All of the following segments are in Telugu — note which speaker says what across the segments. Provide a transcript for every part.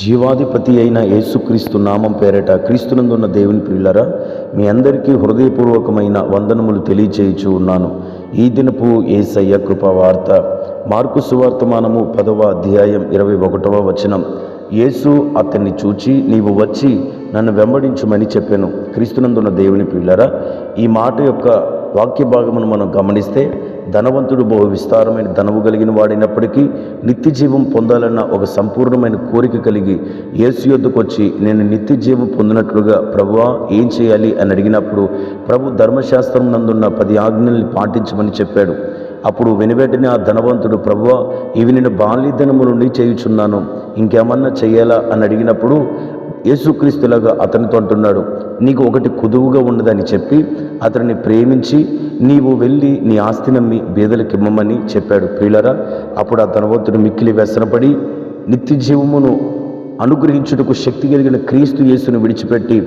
Speaker 1: జీవాధిపతి అయిన యేసుక్రీస్తు నామం పేరట క్రీస్తునందున్న దేవుని ప్రియులరా మీ అందరికీ హృదయపూర్వకమైన వందనములు తెలియచేయుచు ఉన్నాను. ఈ దినపు ఏసయ్య కృప వార్త మార్కు సువార్తమానము పదవ అధ్యాయం ఇరవై ఒకటవ వచనం. యేసు అతన్ని చూచి నీవు వచ్చి నన్ను వెంబడించుమని చెప్పాను. క్రీస్తునందున్న దేవుని పిల్లరా ఈ మాట యొక్క వాక్య భాగమును మనం గమనిస్తే ధనవంతుడు బహు విస్తారమైన ధనము కలిగిన వాడినప్పటికీ నిత్య జీవం పొందాలన్న ఒక సంపూర్ణమైన కోరిక కలిగి యేసు యొద్దకు వచ్చి నేను నిత్య జీవం పొందినట్లుగా ప్రభువా ఏం చేయాలి? అని అడిగినప్పుడు ప్రభు ధర్మశాస్త్రం నందున్న పది ఆజ్ఞల్ని పాటించమని చెప్పాడు. అప్పుడు వెనువెంటనే ఆ ధనవంతుడు ప్రభువా ఇవి నేను బాల్యధనము నుండి చేయుచున్నాను. ఇంకేమన్నా చేయాలా? అని అడిగినప్పుడు యేసుక్రీస్తులాగా అతనితో అంటున్నాడు నీకు ఒకటి కుదువుగా ఉన్నదని చెప్పి అతనిని ప్రేమించి నీవు వెళ్ళి నీ ఆస్తి నమ్మి బీదలకు ఇమ్మమని చెప్పాడు. ప్రియులరా అప్పుడు ఆ ధనవంతుడు మిక్కిలి వ్యసనపడి నిత్య జీవమును అనుగ్రహించుటకు శక్తి కలిగిన క్రీస్తు యేసును విడిచిపెట్టి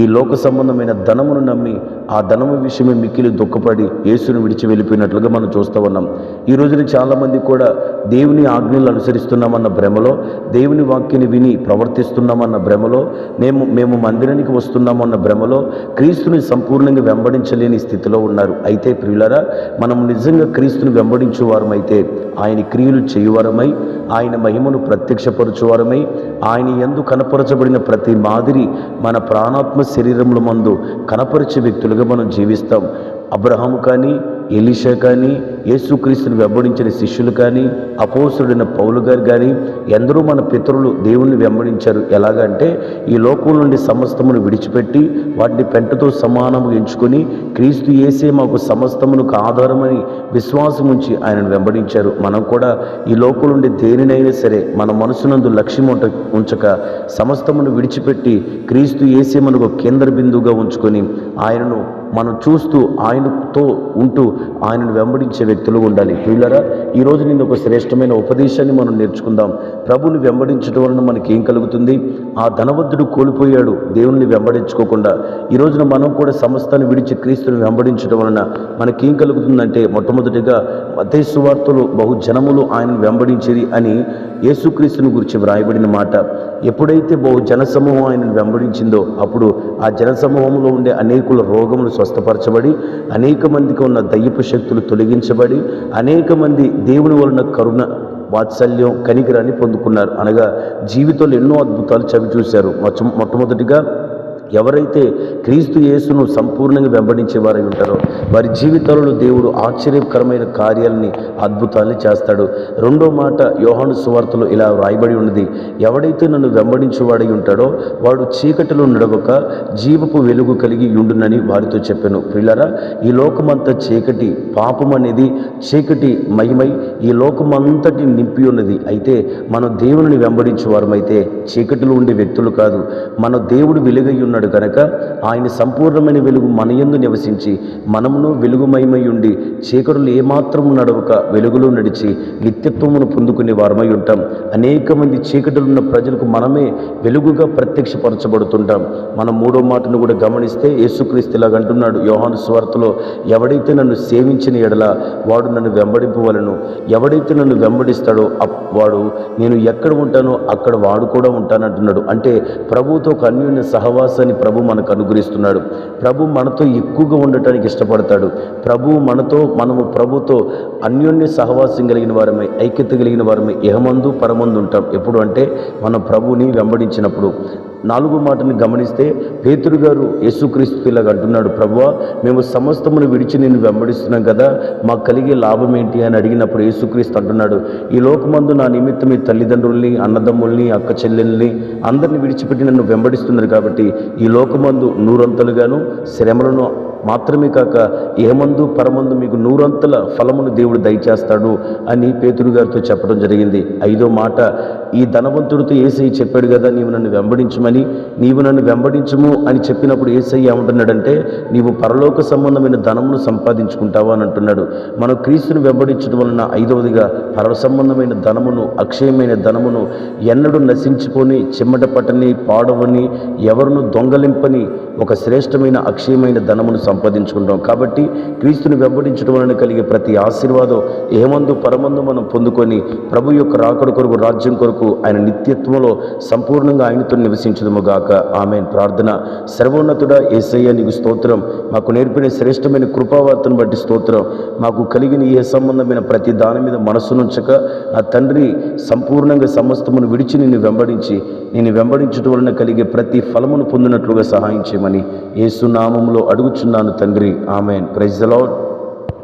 Speaker 1: ఈ లోక సంబంధమైన ధనమును నమ్మి ఆ ధనము విషయమే మిక్కిలి దుఃఖపడి యేసును విడిచి వెళ్ళిపోయినట్లుగా మనం చూస్తూ ఉన్నాం. ఈ రోజున చాలామంది కూడా దేవుని ఆజ్ఞలు అనుసరిస్తున్నామన్న భ్రమలో దేవుని వాక్యని విని ప్రవర్తిస్తున్నామన్న భ్రమలో మేము మేము మందిరానికి వస్తున్నామన్న భ్రమలో క్రీస్తుని సంపూర్ణంగా వెంబడించలేని స్థితిలో ఉన్నారు. అయితే ప్రియులరా మనం నిజంగా క్రీస్తుని వెంబడించేవారమైతే ఆయన క్రియలు చేయువారమై ఆయన మహిమను ప్రత్యక్షపరచువారమై ఆయన ఎందు కనపరచబడిన ప్రతి మాదిరి మన ప్రాణాత్మ శరీరముల మందు కనపరిచే వ్యక్తులుగా మనం జీవిస్తాం. అబ్రహాము కానీ ఎలీషా కానీ యేసుక్రీస్తుని వెంబడించిన శిష్యులు కానీ అపోసుడైన పౌలు గారు కానీ ఎందరో మన పితరులు దేవుణ్ణి వెంబడించారు. ఎలాగంటే ఈ లోకం నుండి సమస్తమును విడిచిపెట్టి వాటిని పెంటతో సమానము ఎంచుకొని క్రీస్తు ఏసే మాకు సమస్తమునకు ఆధారమని విశ్వాసం ఉంచి ఆయనను వెంబడించారు. మనం కూడా ఈ లోకం నుండి దేనినైనా సరే మన మనసునందు లక్ష్యం ఉంట ఉంచక సమస్తమును విడిచిపెట్టి క్రీస్తు ఏసే మనకు కేంద్ర బిందువుగా ఉంచుకొని ఆయనను మనం చూస్తూ ఆయనతో ఉంటూ ఆయనను వెంబడించే వ్యక్తులు ఉండాలి. ప్రియులరా ఈరోజు నేను ఒక శ్రేష్టమైన ఉపదేశాన్ని మనం నేర్చుకుందాం. ప్రభుని వెంబడించడం వలన మనకి ఏం కలుగుతుంది? ఆ ధనవంతుడు కోల్పోయాడు. దేవుణ్ణి వెంబడించుకోకుండా. ఈ రోజున మనం కూడా సమస్తాన్ని విడిచి క్రీస్తుని వెంబడించడం వలన మనకేం కలుగుతుందంటే మొట్టమొదటిగా మతేసు బహుజనములు బహు ఆయనను వెంబడించేది అని యేసుక్రీస్తుని గురించి వ్రాయబడిన మాట. ఎప్పుడైతే బహు జనసమూహం ఆయనను వెంబడించిందో అప్పుడు ఆ జనసమూహంలో ఉండే అనేకుల రోగములు స్వస్థపరచబడి అనేక మందికి ఉన్న దయ్యపు శక్తులు తొలగించబడి అనేక మంది దేవుని వలన కరుణ వాత్సల్యం కనికరాన్ని పొందుకున్నారు. అనగా జీవితంలో ఎన్నో అద్భుతాలు చవి చూశారు మొట్టమొదటిగా ఎవరైతే క్రీస్తు యేసును సంపూర్ణంగా వెంబడించేవారై ఉంటారో వారి జీవితాలలో దేవుడు ఆశ్చర్యకరమైన కార్యాలని అద్భుతాన్ని చేస్తాడు. రెండో మాట యోహాను సువార్తలో ఇలా రాయబడి ఉన్నది ఎవడైతే నన్ను వెంబడించేవాడై ఉంటాడో వాడు చీకటిలో నడవక జీవపు వెలుగు కలిగి ఉండునని వారితో చెప్పాను. పిల్లరా ఈ లోకమంతా చీకటి పాపం అనేది చీకటి మహిమై ఈ లోకమంతటి నింపి ఉన్నది. అయితే మనం దేవుని వెంబడించే వారమైతే చీకటిలో ఉండే వ్యక్తులు కాదు మన దేవుడు వెలుగై ఉన్నాడు కనుక ఆయన సంపూర్ణమైన వెలుగు మన యందు నివసించి మనమును వెలుగుమయమై ఉండి చీకటులు ఏమాత్రము నడవక వెలుగులో నడిచి నిత్యత్వమును పొందుకునే వారమై ఉంటాం. అనేక మంది చీకటులు ఉన్న ప్రజలకు మనమే వెలుగుగా ప్రత్యక్షపరచబడుతుంటాం. మనం మూడో మాటను కూడా గమనిస్తే యేసుక్రీస్తులాగా అంటున్నాడు. యోహాను స్వార్థలో ఎవడైతే నన్ను సేవించిన ఎడల వాడు నన్ను వెంబడింపవలను ఎవడైతే నన్ను వెంబడిస్తాడో అప్- వాడు నేను ఎక్కడ ఉంటానో అక్కడ వాడు కూడా ఉంటానంటున్నాడు. అంటే ప్రభుతో ఒక సహవాస సహవాసాన్ని ప్రభు మనకు అనుగ్రహిస్తున్నాడు. ప్రభు మనతో ఎక్కువగా ఉండటానికి ఇష్టపడతాడు. ప్రభు మనతో మనము ప్రభుతో అన్యోన్య సహవాసం కలిగిన వారమై ఐక్యత కలిగిన వారమై ఇహమందు పరమందు ఉంటాం. ఎప్పుడు అంటే మనం ప్రభువుని వెంబడించినప్పుడు. నాలుగు మాటని గమనిస్తే పేతురు గారు యేసుక్రీస్తు ఇలాగ అంటున్నాడు ప్రభు మేము సమస్తమును విడిచి నేను వెంబడిస్తున్నాం కదా మాకు కలిగే లాభం ఏంటి? అని అడిగినప్పుడు యేసుక్రీస్తు అంటున్నాడు ఈ లోకమందు నా నిమిత్తం మీ తల్లిదండ్రుల్ని అన్నదమ్ముల్ని అక్క చెల్లెల్ని అందరిని విడిచిపెట్టి నన్ను వెంబడిస్తున్నారు కాబట్టి ఈ లోకమందు నూరంతలుగాను శ్రమలను మాత్రమే కాక ఏమందు పరమందు మీకు నూరంతల ఫలమును దేవుడు దయచేస్తాడు అని పేతురు గారితో చెప్పడం జరిగింది. ఐదో మాట ఈ ధనవంతుడితో ఏసై చెప్పాడు కదా నీవు నన్ను వెంబడించమని. నీవు నన్ను వెంబడించము అని చెప్పినప్పుడు ఏసై ఏమంటున్నాడంటే నీవు పరలోక సంబంధమైన ధనమును సంపాదించుకుంటావా అని అంటున్నాడు. మనం క్రీస్తుని వెంబడించడం వలన ఐదవదిగా పర సంబంధమైన ధనమును అక్షయమైన ధనమును ఎన్నడూ నశించుకొని చిమ్మట పట్టని పాడవని ఎవరును దొంగలింపని ఒక శ్రేష్టమైన అక్షయమైన ధనమును సంపాదించుకుంటాం. కాబట్టి క్రీస్తుని వెంబడించడం వలన కలిగే ప్రతి ఆశీర్వాదం ఏమందు పరమందు మనం పొందుకొని ప్రభు యొక్క రాకడ కొరకు రాజ్యం కొరకు ఆయన నిత్యత్వంలో సంపూర్ణంగా ఆయనతో నివసించదము గాక. ఆమె ప్రార్థన. సర్వోన్నతుడా ఏసయ్య నీకు స్తోత్రం. మాకు నేర్పిన శ్రేష్టమైన కృపావార్తను బట్టి స్తోత్రం. మాకు కలిగిన ఏ సంబంధమైన ప్రతి దాని మీద మనసు నుంచక నా తండ్రి సంపూర్ణంగా సమస్తమును విడిచి నిన్ను వెంబడించి నేను వెంబడించడం వలన కలిగే ప్రతి ఫలమును పొందినట్లుగా సహాయం చేయమని యేసు ఏసునామంలో అడుగుచున్నాను తండ్రి. ఆమెన్. Praise the Lord.